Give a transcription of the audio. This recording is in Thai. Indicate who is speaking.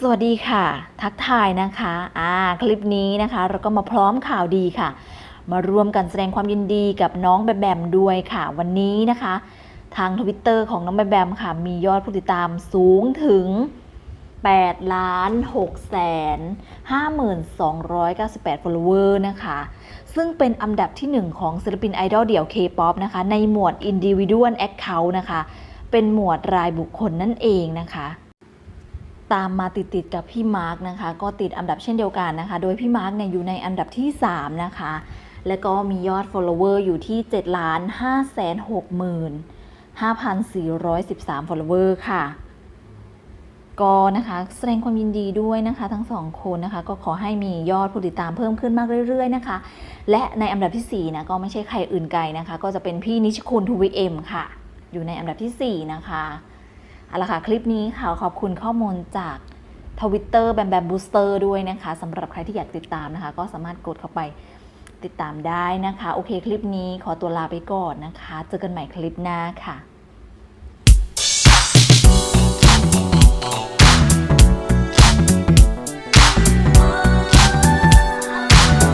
Speaker 1: สวัสดีค่ะ ทักทายนะคะอ่าคลิปนี้นะคะ เราก็มาพร้อมข่าวดีค่ะ มาร่วมกันแสดงความยินดีกับน้องแบมแบมด้วยค่ะ วันนี้นะคะ ทางทวิตเตอร์ของน้องแบมแบมค่ะ มียอดผู้ติดตามสูงถึง8ล้าน6แสน5298 follower นะคะ ซึ่งเป็นอันดับที่ 1 ของศิลปินไอดอลเดี่ยว K-POP นะคะ ในหมวด Individual Account นะคะ เป็นหมวดรายบุคคลนั่นเองนะคะ ตามมาติดๆกับพี่มาร์กนะคะ ก็ติดอันดับเช่นเดียวกันนะคะ โดยพี่มาร์กเนี่ยอยู่ในอันดับที่ 3 นะคะ และก็มียอด follower อยู่ที่ 7 ล้าน5แสน6หมื่น5,413 follower ค่ะ ก็นะคะแสดงความยินดีด้วยนะคะทั้งสองคนนะคะ ก็ขอให้มียอดผู้ติดตามเพิ่มขึ้นมากเรื่อยๆนะคะ และในอันดับทีสี่4นะก็ไม่ใช่ใครอื่นไกลนะคะ ก็จะเป็นพี่นิชคุณทูวีเอ็มค่ะ อยู่ในอันดับทีสี่4 นะคะ เอาละค่ะ คลิปนี้ค่ะขอบคุณข้อมูลจากทวิตเตอร์แบมแบมบูสเตอร์ด้วยนะคะสำหรับใครที่อยากติดตามนะคะ ก็สามารถกดเข้าไปติดตามได้นะคะ โอเคคลิปนี้ขอตัวลาไปก่อนนะคะ เจอกันใหม่คลิปหน้าค่ะ